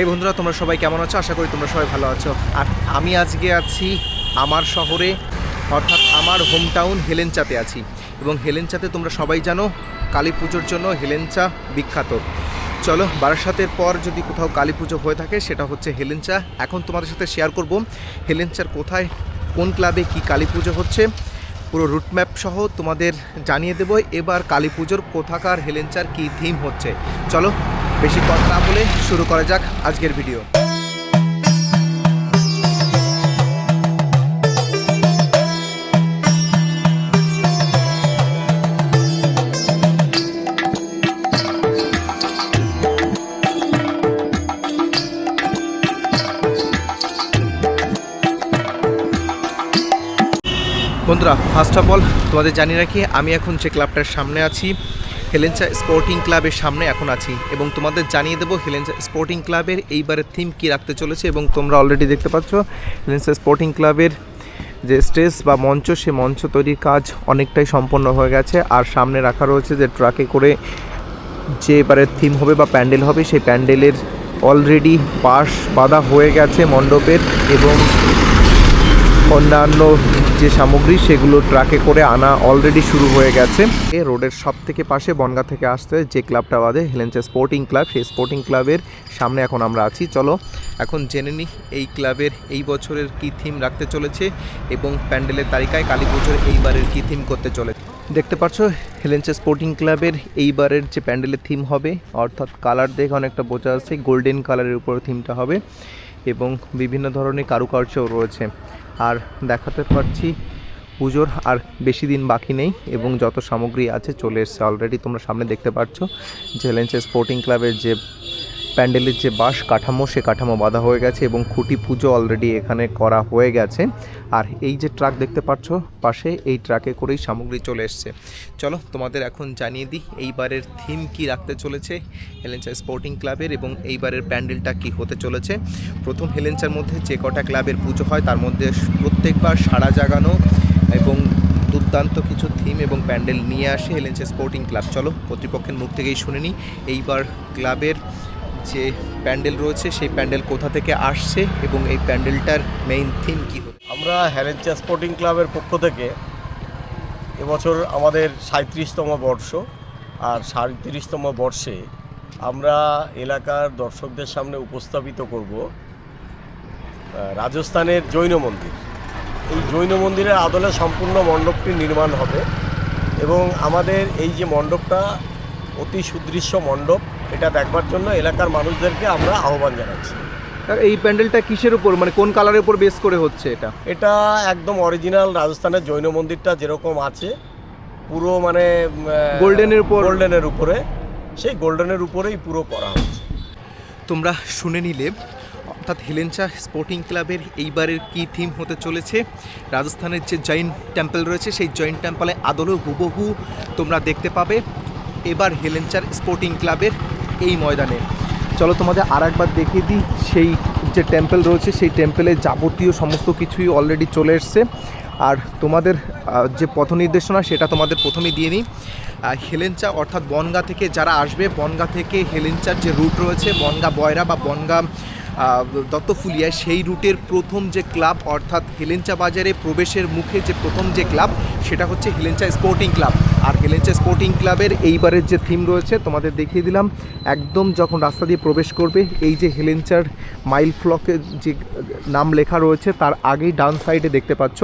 এই বন্ধুরা, তোমরা সবাই কেমন আছো? আশা করি তোমরা সবাই ভালো আছো। আর আমি আজকে আছি আমার শহরে, অর্থাৎ আমার হোম টাউন হেলেঞ্চাতে আছি। এবং হেলেঞ্চাতে তোমরা সবাই জানো, কালী পুজোর জন্য হেলেঞ্চা বিখ্যাত। চলো, বারাসাতের পর যদি কোথাও কালী পুজো হয়ে থাকে, সেটা হচ্ছে হেলেনচা। এখন তোমাদের সাথে শেয়ার করব হেলেঞ্চার কোথায়, কোন ক্লাবে কি কালী পুজো হচ্ছে। পুরো রুট ম্যাপ সহ তোমাদের জানিয়ে দেবো। এবার কালী পুজোর কোথাকার হেলেনচার কি থিম হচ্ছে। চলো বেশি কথা না বলে শুরু করা যাক আজকের ভিডিও। বন্ধুরা ফার্স্ট অফ অল তোমাদের জানিয়ে রাখি, আমি এখন যে ক্লাবটার সামনে আছি হেলেঞ্চা স্পোর্টিং ক্লাবের সামনে এখন আছি এবং তোমাদের জানিয়ে দেবো হেলেঞ্চা স্পোর্টিং ক্লাবের এইবারের থিম কী রাখতে চলেছে এবং তোমরা অলরেডি দেখতে পাচ্ছ, হেলেঞ্চা স্পোর্টিং ক্লাবের যে স্টেজ বা মঞ্চ, সে মঞ্চ তৈরির কাজ অনেকটাই সম্পন্ন হয়ে গেছে। আর সামনে রাখা রয়েছে যে ট্রাকে করে যে এবারের থিম হবে বা প্যান্ডেল হবে, সেই প্যান্ডেলের অলরেডি পাশ বাঁধা হয়ে গেছে মণ্ডপের এবং অন্যান্য যে সামগ্রী সেগুলো ট্রাকে করে আনা অলরেডি শুরু হয়ে গেছে। এ রোডের সব থেকে পাশে বনগা থেকে আসতে যে ক্লাবটা বাদে হেলেঞ্চা স্পোর্টিং ক্লাব, সেই স্পোর্টিং ক্লাবের সামনে এখন আমরা আছি। চলো, এখন জেনে নিই এই ক্লাবের এই বছরের কী থিম রাখতে চলেছে এবং প্যান্ডেলের তালিকায় কালী পুজোর এইবারের কী থিম করতে চলেছে। দেখতে পাচ্ছ, হেলেঞ্চা স্পোর্টিং ক্লাবের এইবারের যে প্যান্ডেলের থিম হবে, অর্থাৎ কালার দেখে অনেকটা বোঝা যাচ্ছে গোল্ডেন কালারের উপর থিমটা হবে। এবং বিভিন্ন ধরনের কারুকার্যও রয়েছে। আর দেখাতে পারছি পুজোর আর বেশি দিন বাকি নেই এবং যত সামগ্রী আছে চলে এসছে। অলরেডি তোমরা সামনে দেখতে পাচ্ছ জেলেন্সে স্পোর্টিং ক্লাবের যে প্যান্ডেলের যে বাঁশ কাঠামো, সে কাঠামো বাঁধা হয়ে গেছে এবং খুঁটি পুজো অলরেডি এখানে করা হয়ে গেছে। আর এই যে ট্রাক দেখতে পাচ্ছ, পাশে এই ট্রাকে করেই সামগ্রী চলে এসছে। চলো তোমাদের এখন জানিয়ে দিই, এইবারের থিম কি রাখতে চলেছে? হেলেঞ্চা স্পোর্টিং ক্লাবের এবং এইবারের প্যান্ডেলটা কি হতে চলেছে? প্রথম হেলেঞ্চার মধ্যে যে কটা ক্লাবের পুজো হয়, তার মধ্যে প্রত্যেকবার সাড়া জাগানো এবং দুর্দান্ত কিছু থিম এবং প্যান্ডেল নিয়ে আসে হেলেঞ্চা স্পোর্টিং ক্লাব চলো কর্তৃপক্ষের মুখ থেকেই শুনে নিই, এইবার ক্লাবের যে প্যান্ডেল রয়েছে, সেই প্যান্ডেল কোথা থেকে আসছে এবং এই প্যান্ডেলটার মেইন থিম কী হচ্ছে আমরা হ্যালেঞ্চা স্পোর্টিং ক্লাবের পক্ষ থেকে এবছর আমাদের সাঁত্রিশতম বর্ষ আর সাঁত্রিশতম বর্ষে আমরা এলাকার দর্শকদের সামনে উপস্থাপিত করব রাজস্থানের জৈন মন্দির। এই জৈন মন্দিরের আদলে সম্পূর্ণ মণ্ডপটি নির্মাণ হবে এবং আমাদের এই যে মণ্ডপটা অতি সুদৃশ্য মণ্ডপ এটা দেখবার জন্য এলাকার মানুষদেরকে আমরা আহ্বান জানাচ্ছি। এই প্যান্ডেলটা কিসের উপর? মানে কোন কালারের উপর বেস করে হচ্ছে এটা? এটা একদম অরিজিনাল রাজস্থানের জৈন মন্দিরটা যেরকম আছে পুরো মানে গোল্ডেনের উপর- গোল্ডেনের উপরে। সেই গোল্ডেনের উপরেই পুরো করা হচ্ছে। তোমরা শুনে নিলে অর্থাৎ হেলেঞ্চা স্পোর্টিং ক্লাবের এইবারের কি থিম হতে চলেছে? রাজস্থানের যে জৈন টেম্পল রয়েছে সেই জৈন টেম্পলে আদলেও হুবহু তোমরা দেখতে পাবে। এবার হেলেঞ্চার স্পোর্টিং ক্লাবের এই ময়দানে। চলো তোমাদের আর একবার দেখিয়ে দিই, সেই যে টেম্পল রয়েছে, সেই টেম্পেলে যাবতীয় সমস্ত কিছুই অলরেডি চলে এসছে। আর তোমাদের যে পথ নির্দেশনা সেটা তোমাদের প্রথমেই দিয়ে নিই। হেলেঞ্চা অর্থাৎ বনগা থেকে যারা আসবে, বনগা থেকে হেলেঞ্চার যে রুট রয়েছে, বনগা বয়রা বা বনগা আহ, দত্তফুলিয়া সেই রুটের প্রথম যে ক্লাব অর্থাৎ হেলেঞ্চা বাজারে প্রবেশের মুখে যে প্রথম যে ক্লাব সেটা হচ্ছে হেলেঞ্চা স্পোর্টিং ক্লাব। আর হেলেঞ্চা স্পোর্টিং ক্লাবের এইবারের যে থিম রয়েছে তোমাদের দেখিয়ে দিলাম একদম যখন রাস্তা দিয়ে প্রবেশ করবে এই যে হেলেঞ্চার মাইল ফ্লকের যে নাম লেখা রয়েছে তার আগেই ডান সাইডে দেখতে পাচ্ছ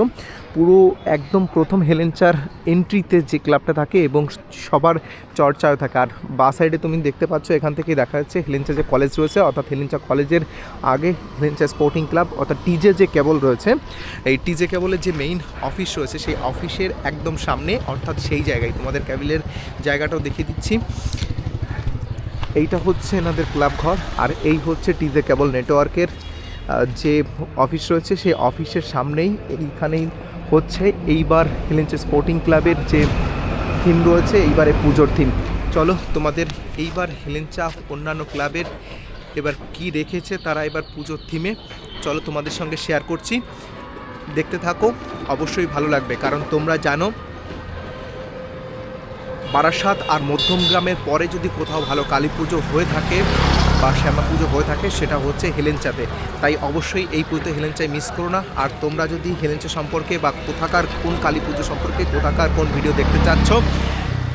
পুরো একদম প্রথম হেলেঞ্চার এন্ট্রিতে যে ক্লাবটা থাকে এবং সবার চর্চায় থাকে। আর বা সাইডে তুমি দেখতে পাচ্ছ, এখান থেকে দেখা যাচ্ছে হেলেঞ্চা যে কলেজ রয়েছে, অর্থাৎ হেলেঞ্চা কলেজের আগে হেলেঞ্চা স্পোর্টিং ক্লাব অর্থাৎ টিজে যে কেবল রয়েছে, এই টিজে কেবলের যে মেইন অফিস রয়েছে, সেই অফিসের একদম সামনে, অর্থাৎ সেই জায়গায়, তোমাদের ক্যাবিলের জায়গাটাও দেখিয়ে দিচ্ছি। এইটা হচ্ছে এনাদের ক্লাব ঘর, আর এই হচ্ছে টিজে কেবল নেটওয়ার্কের যে অফিস রয়েছে, সেই অফিসের সামনেই এইখানেই হচ্ছে এইবার হেলেঞ্চে স্পোর্টিং ক্লাবের যে থিম রয়েছে, এইবারে পুজোর থিম চলো, তোমাদের এইবার হেলেঞ্চা অন্যান্য ক্লাবের এবার কি রেখেছে তারা এবার পুজোর থিমে চলো, তোমাদের সঙ্গে শেয়ার করছি। দেখতে থাকো, অবশ্যই ভালো লাগবে, কারণ তোমরা জানো, বারাসাত আর মধ্যমগ্রামের পরে যদি কোথাও ভালো কালী পুজো হয়ে থাকে বা শ্যামা পুজো হয়ে থাকে, সেটা হচ্ছে হেলেঞ্চাতে তাই অবশ্যই এই পুজোতে হেলেঞ্চায় মিস করো না। আর তোমরা যদি হেলেঞ্চা সম্পর্কে বা কোথাকার কোন কালী পুজো সম্পর্কে, কোথাকার কোন ভিডিও দেখতে চাচ্ছ,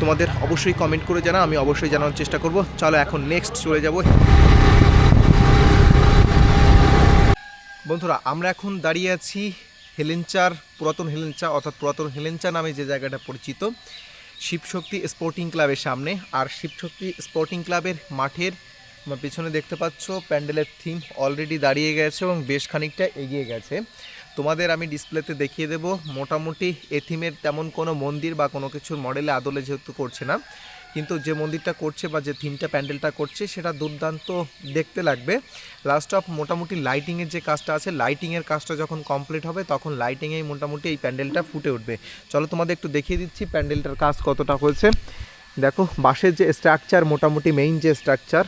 তোমাদের অবশ্যই কমেন্ট করে জানা আমি অবশ্যই জানানোর চেষ্টা করব। চলো এখন নেক্সট চলে যাব। বন্ধুরা, আমরা এখন দাঁড়িয়ে আছি হেলেঞ্চার পুরাতন হেলেঞ্চা অর্থাৎ পুরাতন হেলেঞ্চা নামে যে জায়গাটা পরিচিত, শিবশক্তি স্পোর্টিং ক্লাবের সামনে। আর শিবশক্তি স্পোর্টিং ক্লাবের মাঠের আমার পেছনে দেখতে পাচ্ছ, প্যান্ডেলের থিম অলরেডি দাঁড়িয়ে গেছে এবং বেশ খানিকটা এগিয়ে গেছে। তোমাদের আমি ডিসপ্লেতে দেখিয়ে দেব, মোটামুটি এ থিমের তেমন কোনো মন্দির বা কোনো কিছুর মডেলে আদলে যেহেতু করছে না, কিন্তু যে মন্দিরটা করছে বা যে থিমটা প্যান্ডেলটা করছে সেটা দুর্দান্ত দেখতে লাগবে। লাস্ট অফ মোটামুটি লাইটিংয়ের যে কাজটা আছে লাইটিংয়ের কাজটা যখন কমপ্লিট হবে তখন লাইটিংয়েই মোটামুটি এই প্যান্ডেলটা ফুটে উঠবে। চলো তোমাদের একটু দেখিয়ে দিচ্ছি প্যান্ডেলটার কাজ কতটা হয়েছে। দেখো, বাঁশের যে স্ট্রাকচার মোটামুটি মেইন যে স্ট্রাকচার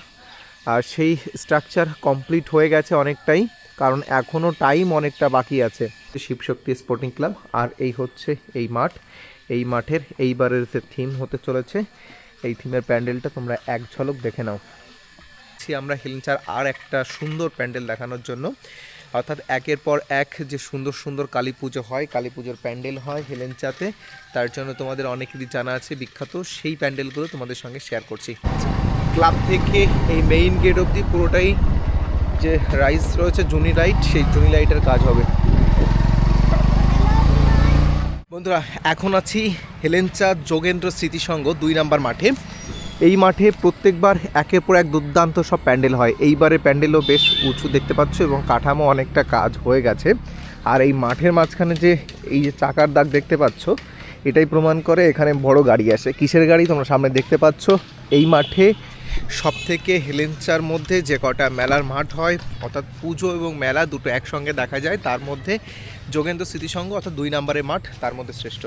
আর সেই স্ট্রাকচার কমপ্লিট হয়ে গেছে অনেকটাই, কারণ এখনও টাইম অনেকটা বাকি আছে। শিবশক্তি স্পোর্টিং ক্লাব আর এই হচ্ছে এই মাঠ। এই মাঠের এইবারের যে থিম হতে চলেছে, এই থিমের প্যান্ডেলটা তোমরা এক ঝলক দেখে নাও। আমরা হেলেঞ্চার আর একটা সুন্দর প্যান্ডেল দেখানোর জন্য। অর্থাৎ একের পর এক যে সুন্দর সুন্দর কালী পুজো হয়, কালী পুজোর প্যান্ডেল হয় হেলেনচাতে তার জন্য তোমাদের অনেকেরই জানা আছে বিখ্যাত, সেই প্যান্ডেলগুলো তোমাদের সঙ্গে শেয়ার করছি। ক্লাব থেকে এই মেইন গেট অবধি পুরোটাই যে রাইস রয়েছে, জুনি লাইট সেই জুনি লাইটের কাজ হবে। বন্ধুরা, এখন আছি হেলেঞ্চা যোগেন্দ্র স্মৃতিসংঘ দুই নাম্বার মাঠে। এই মাঠে প্রত্যেকবার একের পর এক দুর্দান্ত সব প্যান্ডেল হয়। এইবারে প্যান্ডেলও বেশ উঁচু দেখতে পাচ্ছ এবং কাঠামো অনেকটা কাজ হয়ে গেছে। আর এই মাঠের মাঝখানে যে এই যে চাকার দাগ দেখতে পাচ্ছ, এটাই প্রমাণ করে এখানে বড় গাড়ি আসে। কিসের গাড়ি তোমরা সামনে দেখতে পাচ্ছ? এই মাঠে সব থেকে হেলেঞ্চার মধ্যে যে কটা মেলার মাঠ হয়, অর্থাৎ পুজো এবং মেলা দুটো একসঙ্গে দেখা যায়, তার মধ্যে যোগেন্দ্র স্মৃতিসংঘ অর্থাৎ দুই নম্বরের মাঠ, তার মধ্যে শ্রেষ্ঠ।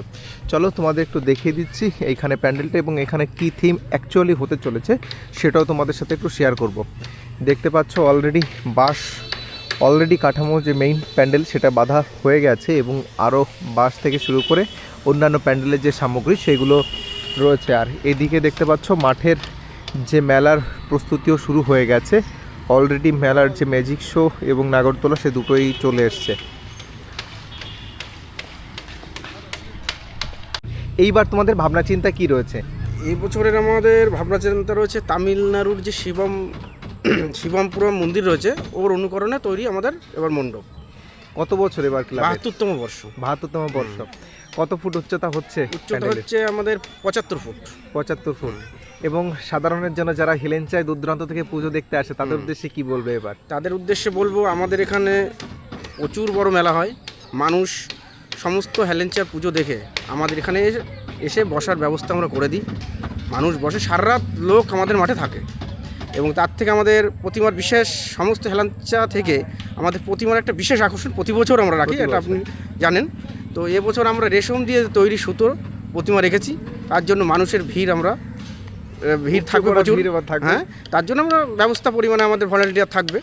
চলো তোমাদের একটু দেখিয়ে দিচ্ছি এইখানে প্যান্ডেলটা এবং এখানে কী থিম অ্যাকচুয়ালি হতে চলেছে, সেটাও তোমাদের সাথে একটু শেয়ার করব। দেখতে পাচ্ছ অলরেডি বাঁশ অলরেডি কাঠামো যে মেইন প্যান্ডেল, সেটা বাঁধা হয়ে গেছে এবং আরও বাঁশ থেকে শুরু করে অন্যান্য প্যান্ডেলের যে সামগ্রী, সেগুলো রয়েছে। আর এদিকে দেখতে পাচ্ছ মাঠের যে মেলার প্রস্তুতিও শুরু হয়ে গেছে। অলরেডি মেলার যে ম্যাজিক শো এবং নাগরদোলা সে দুটোই চলে এসছে। এইবার তোমাদের ভাবনা চিন্তা কি রয়েছে? এই বছরের আমাদের ভাবনা চিন্তা রয়েছে তামিলনাড়ুর যে শিবম শিবমপুরম মন্দির রয়েছে ওর অনুকরণে তৈরি আমাদের এবার মণ্ডপ। কত বছর এবার ক্লাব বাহাত্তরতম বর্ষ। বাহাত্তরতম বর্ষ। কত ফুট উচ্চতা হচ্ছে উচ্চতা? হচ্ছে আমাদের পঁচাত্তর ফুট। পঁচাত্তর ফুট। এবং সাধারণের জন্য যারা হেলেঞ্চায় দূর দূরান্ত থেকে পুজো দেখতে আসে তাদের উদ্দেশ্যে কি বলবে এবার? তাদের উদ্দেশ্যে বলব আমাদের এখানে প্রচুর বড় মেলা হয়। মানুষ সমস্ত হেলেঞ্চার পুজো দেখে আমাদের এখানে এসে- বসার ব্যবস্থা আমরা করে দিই। মানুষ বসে সারা রাত লোক আমাদের মাঠে থাকে এবং তার থেকে আমাদের প্রতিমার বিশেষ সমস্ত হেলাঞ্চা থেকে আমাদের প্রতিমার একটা বিশেষ আকর্ষণ প্রতি বছর আমরা রাখি এটা আপনি জানেন। তো এবছর আমরা রেশম দিয়ে তৈরি সুতোর প্রতিমা রেখেছি। তার জন্য মানুষের ভিড় আমরা ভিড় থাকবে প্রচুর। হ্যাঁ তার জন্য আমরা ব্যবস্থা পরিমাণে আমাদের ভলেন্টিয়ার থাকবে।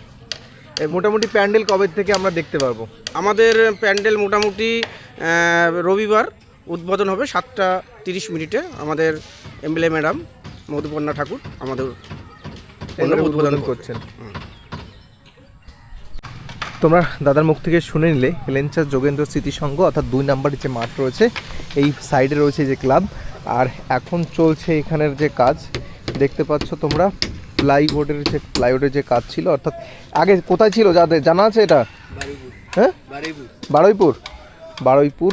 মোটামুটি প্যান্ডেল কবে থেকে আমরা দেখতে পারব? আমাদের প্যান্ডেল মোটামুটি রবিবার উদ্বোধন হবে সাতটা তিরিশ মিনিটে আমাদের এমএলএ ম্যাডাম মধুপর্ণা ঠাকুর আমাদের উদ্বোধন উদ্বোধন করছেন। তোমরা দাদার মুখ থেকে শুনে নিলে হেলেঞ্চা যোগেন্দ্র স্মৃতিসংঘ অর্থাৎ দুই নাম্বারের যে মাঠ রয়েছে এই সাইডে রয়েছে যে ক্লাব আর এখন চলছে এখানের যে কাজ, দেখতে পাচ্ছ তোমরা প্লাইবোর্ডের যে প্লাইবোর্ডের যে কাজ ছিল, অর্থাৎ আগে কোথায় ছিল যাদের জানা আছে এটা? হ্যাঁ? বারুইপুর। বারুইপুর,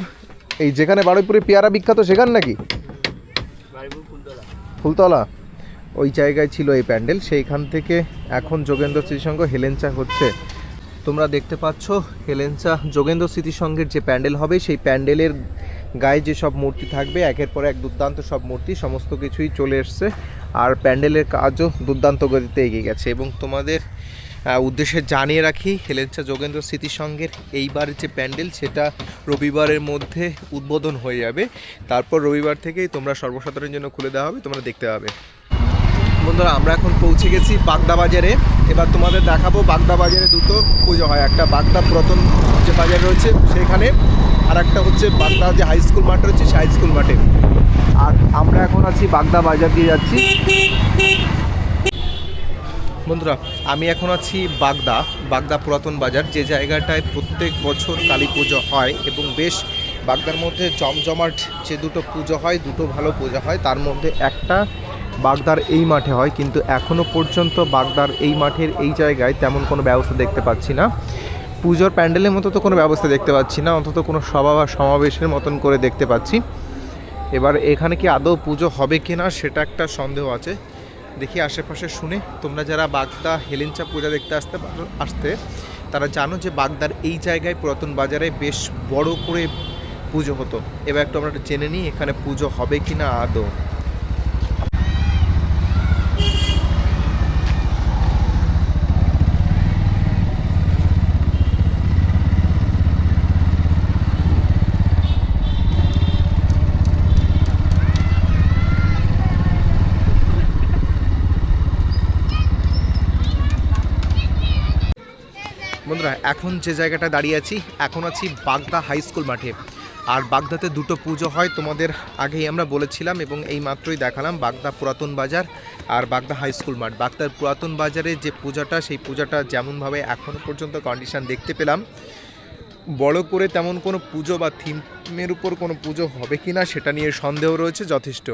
এই যেখানে বারুইপুরে পেয়ারা বিখ্যাত, সেখান নাকি? ফুলতলা। ওই জায়গায় ছিল এই প্যান্ডেল, সেইখান থেকে এখন যোগেন্দ্র স্মৃতিসংঘ হেলেঞ্চা হচ্ছে। তোমরা দেখতে পাচ্ছ হেলেঞ্চা যোগেন্দ্র স্মৃতিসংঘের যে প্যান্ডেল হবে, সেই প্যান্ডেলের গায়ে যে সব মূর্তি থাকবে, একের পর এক দুর্দান্ত সব মূর্তি, সমস্ত কিছুই চলে এসছে। আর প্যান্ডেলের কাজও দুর্দান্ত গতিতে এগিয়ে গেছে। এবং তোমাদের উদ্দেশ্যে জানিয়ে রাখি, হেলেঞ্চা যোগেন্দ্র স্মৃতিসংঘের এইবার যে প্যান্ডেল, সেটা রবিবারের মধ্যে উদ্বোধন হয়ে যাবে। তারপর রবিবার থেকেই তোমরা সর্বসাধারণের জন্য খুলে দেওয়া হবে, তোমরা দেখতে পাবে। বন্ধুরা, আমরা এখন পৌঁছে গেছি বাগদা বাজারে। এবার তোমাদের দেখাবো বাগদা বাজারে দুটো পুজো হয়। একটা বাগদা পুরাতন যে বাজার রয়েছে সেখানে আর একটা হচ্ছে বাগদা যে হাই স্কুল মাঠ রয়েছে সেই হাই স্কুল মাঠে। আর আমরা এখন আছি বাগদা বাজার দিয়ে যাচ্ছি। বন্ধুরা আমি এখন আছি বাগদা বাগদা পুরাতন বাজার। যে জায়গাটায় প্রত্যেক বছর কালী পুজো হয় এবং বেশ বাগদার মধ্যে জমজমাট যে দুটো পুজো হয় দুটো ভালো পূজা হয় তার মধ্যে একটা বাগদার এই মাঠে হয়। কিন্তু এখনও পর্যন্ত বাগদার এই মাঠের এই জায়গায় তেমন কোনো ব্যবস্থা দেখতে পাচ্ছি না। পুজোর প্যান্ডেলের মতো তো কোনো ব্যবস্থা দেখতে পাচ্ছি না, অন্তত কোনো সভা বা সমাবেশের মতন করে দেখতে পাচ্ছি। এবার এখানে কি আদৌ পুজো হবে কি না সেটা একটা সন্দেহ আছে। দেখি আশেপাশে শুনে তোমরা যারা বাগদা হেলেঞ্চা পূজা দেখতে আসতে আসতে, তারা জানো যে বাগদার এই জায়গায় পুরাতন বাজারে বেশ বড় করে পুজো হতো। এবার একটু আমরা জেনে নিই এখানে পুজো হবে কি না আদৌ। বন্ধুরা, এখন যে জায়গাটা দাঁড়িয়ে আছি, এখন আছি বাগদা হাই স্কুল মাঠে। আর বাগদাতে দুটো পুজো হয়, তোমাদের আগেই আমরা বলেছিলাম এবং এই মাত্রই দেখালাম বাগদা পুরাতন বাজার আর বাগদা হাই স্কুল মাঠ। বাগদার পুরাতন বাজারে যে পূজাটা, সেই পূজাটা যেমনভাবে এখনও পর্যন্ত কন্ডিশন দেখতে পেলাম। বড় করে তেমন কোনো পুজো বা থিমের উপর কোনো পুজো হবে কি না সেটা নিয়ে সন্দেহ রয়েছে যথেষ্ট।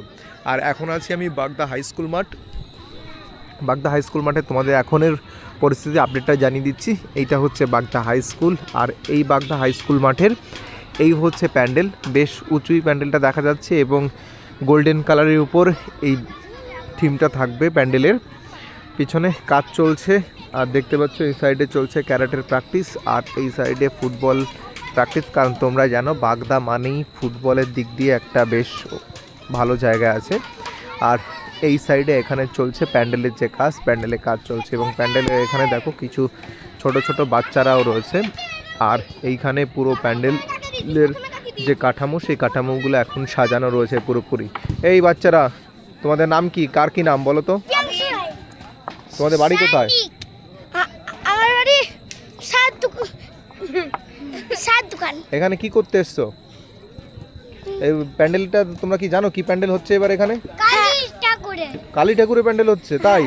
আর এখন আছি আমি বাগদা হাই স্কুল মাঠ। বাগদা হাই স্কুল মাঠে তোমাদের এখনের পরিস্থিতি আপডেটটা জানিয়ে দিচ্ছি। এইটা হচ্ছে বাগদা হাই স্কুল আর এই বাগদা হাই স্কুল মাঠের এই হচ্ছে প্যান্ডেল। বেশ উঁচুই প্যান্ডেলটা দেখা যাচ্ছে এবং গোল্ডেন কালারের উপর এই থিমটা থাকবে প্যান্ডেলের। পিছনে কাজ চলছে আর দেখতে পাচ্ছ এই সাইডে চলছে ক্যারাটের প্র্যাকটিস আর এই সাইডে ফুটবল প্র্যাকটিস। কারণ তোমরা জানো বাগদা মানেই ফুটবলের দিক দিয়ে একটা বেশ ভালো জায়গা আছে। আর এই সাইডে এখানে চলছে প্যান্ডেলের যে কাজ প্যান্ডেলের কাজ চলছে এবং প্যান্ডেলের এখানে দেখো কিছু ছোট ছোট বাচ্চারাও রয়েছে। আর এইখানে পুরো প্যান্ডেলের যে কাঠামো সেই কাঠামোগুলো এখন সাজানো রয়েছে পুরোপুরি। এই বাচ্চারা তোমাদের নাম কি? কার কি নাম বলো তো? তোমাদের বাড়ি কোথায়? আ- আমার বাড়ি সাত সাত দোকান। এখানে কি করতে এসছো? এই প্যান্ডেলটা তোমরা কি জানো কি প্যান্ডেল হচ্ছে এবার এখানে? কালী ঠাকুরের প্যান্ডেল হচ্ছে তাই?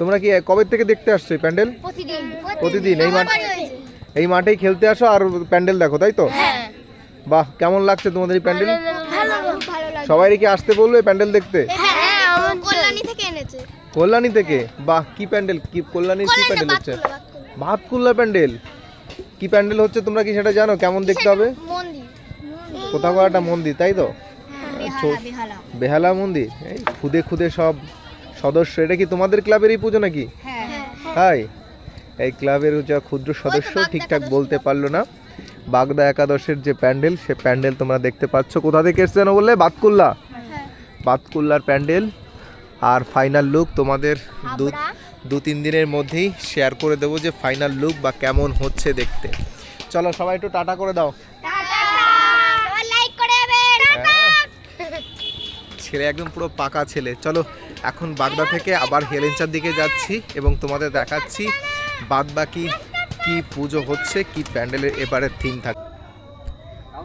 তোমরা কি কবে থেকে দেখতে আসছো এই প্যান্ডেল? প্রতিদিন। প্রতিদিন এই মাঠ এই মাঠেই খেলতে আসো আর প্যান্ডেল দেখো তাই তো? হ্যাঁ। বাহ কেমন লাগছে তোমাদের এই প্যান্ডেল? ভালো ভালো লাগে সবাই কি আসতে বলবে প্যান্ডেল দেখতে? হ্যাঁ কল্যাণী থেকে এনেছে। কল্যাণী থেকে? বাহ কি প্যান্ডেল কি কল্যাণীর কি প্যান্ডেল হচ্ছে? ভাতকুল্লা প্যান্ডেল। কি প্যান্ডেল হচ্ছে তোমরা কি সেটা জানো? কেমন দেখতে হবে? কোথাও একটা মন্দির তাই তো? বেহালা বেহালা। মন্দির? এই খুদে খুদে সব সদস্য। এটা কি তোমাদের ক্লাবেরই পুজো নাকি? হ্যাঁ। তাই? এই ক্লাবের যা ক্ষুদ্র সদস্য ঠিকঠাক বলতে পারল না। বাগদা একাদশের যে প্যান্ডেল সে প্যান্ডেল তোমরা দেখতে পাচ্ছ। কোথা থেকে এসছে না বললে? বাতকুল্লা। বাতকুল্লার প্যান্ডেল। আর ফাইনাল লুক তোমাদের দু দু তিন দিনের মধ্যেই শেয়ার করে দেবো যে ফাইনাল লুক বা কেমন হচ্ছে দেখতে। চলো সবাই একটু টাটা করে দাও লাইক করে দেবেন হ্যাঁ। ছেলে একদম পুরো পাকা ছেলে। চলো, এখন বাগদা থেকে আবার হেলেঞ্চার দিকে যাচ্ছি এবং তোমাদের দেখাচ্ছি বাদ বাকি কি পুজো হচ্ছে, কি প্যান্ডেলের এবারের থিম থাকে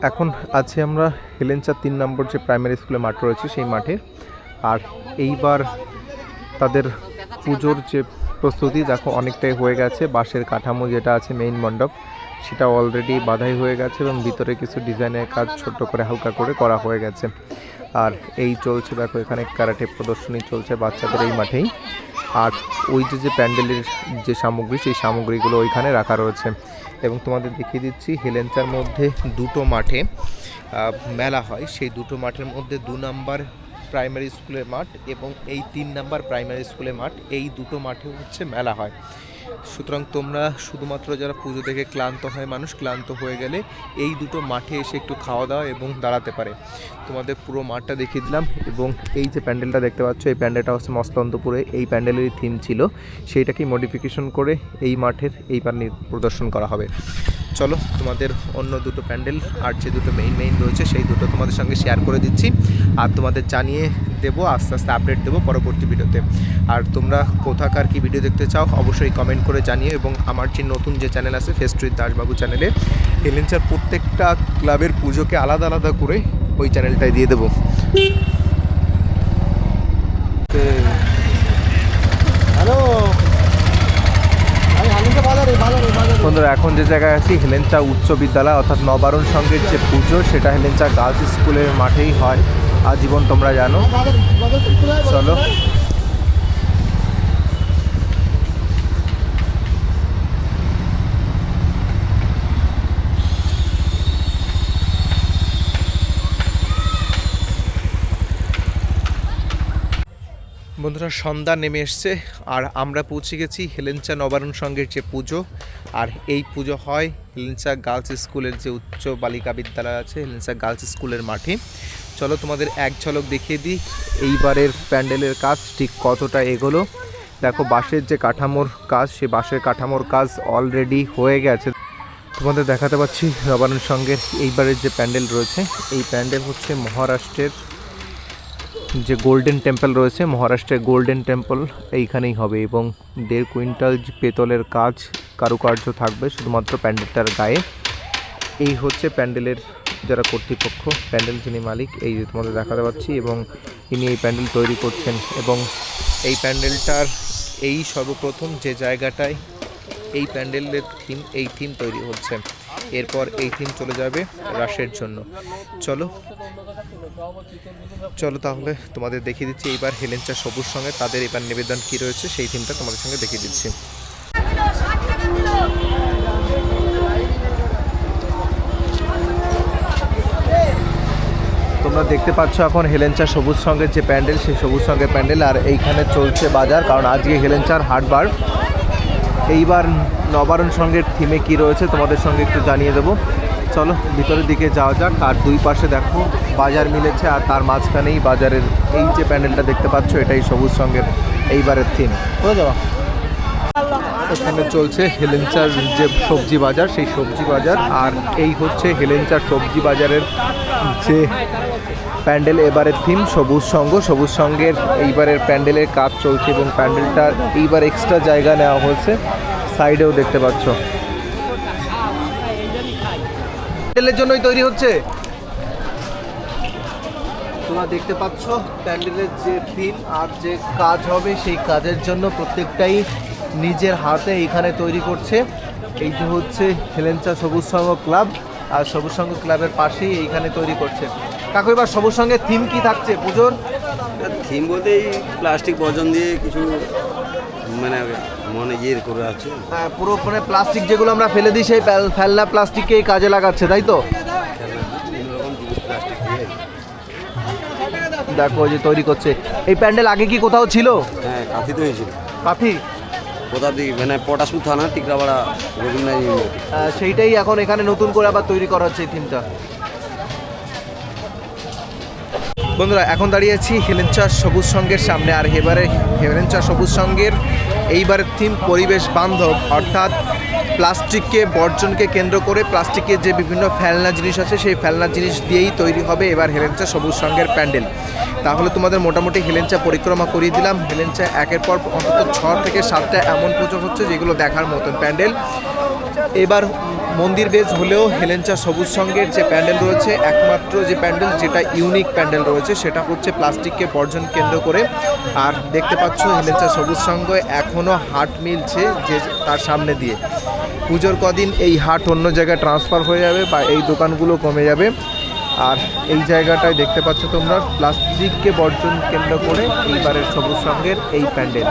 এখন আছি আমরা হেলেঞ্চার তিন নম্বর যে প্রাইমারি স্কুলে মাঠ রয়েছে সেই মাঠে। আর এইবার তাদের পুজোর যে প্রস্তুতি, দেখো অনেকটাই হয়ে গেছে। বাঁশের কাঠামো যেটা আছে মেইন মণ্ডপ সেটা অলরেডি বাধাই হয়ে গেছে এবং ভিতরে কিছু ডিজাইনের কাজ ছোট্ট করে হালকা করে করা হয়ে গেছে। আর এই চলছে দেখো, এখানে ক্যারাটে প্রদর্শনী চলছে বাচ্চাদের এই মাঠেই। আর ওই যে যে প্যান্ডেলের যে সামগ্রী, সেই সামগ্রীগুলো ওইখানে রাখা রয়েছে। এবং তোমাদের দেখিয়ে দিচ্ছি, হেলেঞ্চার মধ্যে দুটো মাঠে মেলা হয়। সেই দুটো মাঠের মধ্যে দু নাম্বার প্রাইমারি স্কুলের মাঠ এবং এই তিন নাম্বার প্রাইমারি স্কুলের মাঠ, এই দুটো মাঠে হচ্ছে মেলা হয়। সুতরাং তোমরা শুধুমাত্র যারা পুজো দেখে ক্লান্ত হয় মানুষ, ক্লান্ত হয়ে গেলে এই দুটো মাঠে এসে একটু খাওয়া দাওয়া এবং দাঁড়াতে পারে। তোমাদের পুরো মাঠটা দেখিয়ে দিলাম এবং এই যে প্যান্ডেলটা দেখতে পাচ্ছ, এই প্যান্ডেলটা হচ্ছে মস্তন্তপুরে এই প্যান্ডেলেরই থিম ছিল। সেইটাকেই মডিফিকেশন করে এই মাঠের এইবার নি- প্রদর্শন করা হবে। চলো, তোমাদের অন্য দুটো প্যান্ডেল আর যে দুটো মেইন মেইন রয়েছে সেই দুটো তোমাদের সঙ্গে শেয়ার করে দিচ্ছি। আর তোমাদের জানিয়ে দেবো, আস্তে আস্তে আপডেট দেবো পরবর্তী ভিডিওতে আর তোমরা কোথাকার কি ভিডিও দেখতে চাও, অবশ্যই কমেন্ট করে জানিয়ে এবং আমার যে নতুন যে চ্যানেল আছে ফেস্ট্রিট দাসবাবু চ্যানেলে হেলেঞ্চার প্রত্যেকটা ক্লাবের পুজোকে আলাদা আলাদা করে ওই চ্যানেলটায় দিয়ে দেবো। হ্যালো। বন্ধুরা এখন যে জায়গায় আছি হেলেঞ্চা উচ্চ বিদ্যালয় অর্থাৎ নবারণ সঙ্গের যে পুজো সেটা হেলেঞ্চা গার্লস স্কুলের মাঠেই হয়। আজীবন তোমরা জানো। চলো। বন্ধুরা সন্ধ্যা নেমে এসছে, আর আমরা পৌঁছে গেছি হেলেঞ্চা নবারণ সংঘের যে পুজো, আর এই পুজো হয় হেলেঞ্চা গার্লস স্কুলের যে উচ্চ বালিকা বিদ্যালয় আছে, হেলেঞ্চা গার্লস স্কুলের মাঠে। চলো তোমাদের এক ঝলক দেখিয়ে দিই, এইবারের প্যান্ডেলের কাজ ঠিক কতটা এগোলো। দেখো, বাঁশের যে কাঠামোর কাজ সে বাঁশের কাঠামোর কাজ অলরেডি হয়ে গেছে। তোমাদের দেখাতে পাচ্ছি নবারণ সংঘের এইবারের যে প্যান্ডেল রয়েছে, এই প্যান্ডেল হচ্ছে মহারাষ্ট্রের যে গোল্ডেন টেম্পল রয়েছে মহারাষ্ট্রের গোল্ডেন টেম্পল এইখানেই হবে এবং দেড় কুইন্টাল পেতলের কাজ কারুকার্য থাকবে শুধুমাত্র প্যান্ডেলটার গায়ে। এই হচ্ছে প্যান্ডেলের যারা কর্তৃপক্ষ, প্যান্ডেল যিনি মালিক, এই যে তোমাদের দেখাতে পাচ্ছি এবং ইনি এই প্যান্ডেল তৈরি করছেন এবং এই প্যান্ডেলটার এই সর্বপ্রথম যে জায়গাটায় এই প্যান্ডেলের থিম, এই থিম তৈরি হচ্ছে। এরপর এই থিম চলে যাবে রাসের জন্য। চলো চলো তাহলে তোমাদের দেখিয়ে দিচ্ছি, এইবার হেলেঞ্চা সবুজ সঙ্গে, তাদের এবার নিবেদন কি রয়েছে সেই থিমটা তোমাদের সঙ্গে দেখিয়ে দিচ্ছি। তোমরা দেখতে পাচ্ছ এখন হেলেঞ্চা সবুজ সঙ্গের যে প্যান্ডেল, সেই সবুজ সঙ্গের প্যান্ডেল, আর এইখানে চলছে বাজার, কারণ আজকে হেলেঞ্চার হাটবার এইবার নবারণ সঙ্গের থিমে কি রয়েছে তোমাদের সঙ্গে একটু জানিয়ে দেবো। চলো ভিতরের দিকে যাওয়া যাক। আর দুই পাশে দেখো বাজার মিলেছে আর তার মাঝখানেই বাজারের এই যে প্যান্ডেলটা দেখতে পাচ্ছ এটাই সবুজ সঙ্গের এইবারের থিম বুঝে যাওয়া এখানে চলছে হেলেঞ্চার যে সবজি বাজার সেই সবজি বাজার। আর এই হচ্ছে হেলেঞ্চার সবজি বাজারের যে প্যান্ডেল এবারের থিম সবুজ সঙ্গ সবুজ সঙ্গের এইবারের প্যান্ডেলের কাজ চলছে এবং প্যান্ডেলটার এইবার এক্সট্রা জায়গা নেওয়া হয়েছে। সাইডেও দেখতে পাচ্ছ। প্যান্ডেলের জন্যই তৈরি হচ্ছে। তোমরা দেখতে পাচ্ছ, প্যান্ডেলের যে থিম আর যে কাজ হবে, সেই কাজের জন্য প্রত্যেকটাই নিজের হাতে এইখানে তৈরি করছে। এই যে হচ্ছে হেলেঞ্চা সবুজ সংঘ ক্লাব, আর সবুজ সংঘ ক্লাবের পাশেই এইখানে তৈরি করছে। কাকু, এবার সবুজ সঙ্গে থিম কি থাকছে? পুজোর? থিম বলতে এই প্লাস্টিক বর্জন দিয়ে কিছু মানে মনে ইয়ে করে আছে। হ্যাঁ, পুরো মানে প্লাস্টিক যেগুলো আমরা ফেলে দিই সেই ফেল- ফেলনা প্লাস্টিককেই কাজে লাগাচ্ছে তাই তো? দিয়ে দেখো যে তৈরি করছে। এই প্যান্ডেল আগে কি কোথাও ছিল? হ্যাঁ কাঁথিতে হয়েছিল। কাফি কোথা দিকে মানে পটাশপুর থানা টিকরাপাড়া রবীন্দ্রনাথ ইউনিভার্সিটি সেইটাই এখন এখানে নতুন করে আবার তৈরি করা হচ্ছে এই থিমটা। বন্ধুরা এখন দাঁড়িয়ে আছি হেলেঞ্চা সবুজ সঙ্গের সামনে আর এবারে হেলেঞ্চা সবুজ সঙ্গের এইবারের থিম পরিবেশ বান্ধব, অর্থাৎ প্লাস্টিককে, বর্জনকে কেন্দ্র করে প্লাস্টিকের যে বিভিন্ন ফেলনা জিনিস আছে, সেই ফেলনা জিনিস দিয়েই তৈরি হবে এবার হেলেঞ্চা সবুজ রঙের প্যান্ডেল। তাহলে তোমাদের মোটামুটি হেলেঞ্চা পরিক্রমা করিয়ে দিলাম। হেলেঞ্চা একের পর অন্তত ছ থেকে সাতটা এমন পুজো হচ্ছে যেগুলো দেখার মতন প্যান্ডেল। এবার মন্দির বেজ হলেও হেলেঞ্চা সবুজ সঙ্গের যে প্যান্ডেল রয়েছে, একমাত্র যে প্যান্ডেল যেটা ইউনিক প্যান্ডেল রয়েছে, সেটা হচ্ছে প্লাস্টিককে বর্জন কেন্দ্র করে। আর দেখতে পাচ্ছ হেলেঞ্চা সবুজ সঙ্গ এখনও হাট মিলছে যে তার সামনে দিয়ে। পুজোর কদিন এই হাট অন্য জায়গায় ট্রান্সফার হয়ে যাবে বা এই দোকানগুলো কমে যাবে। আর এই জায়গাটায় দেখতে পাচ্ছ তোমরা, প্লাস্টিককে বর্জন কেন্দ্র করে এইবারের সবুজ সঙ্গের এই প্যান্ডেল।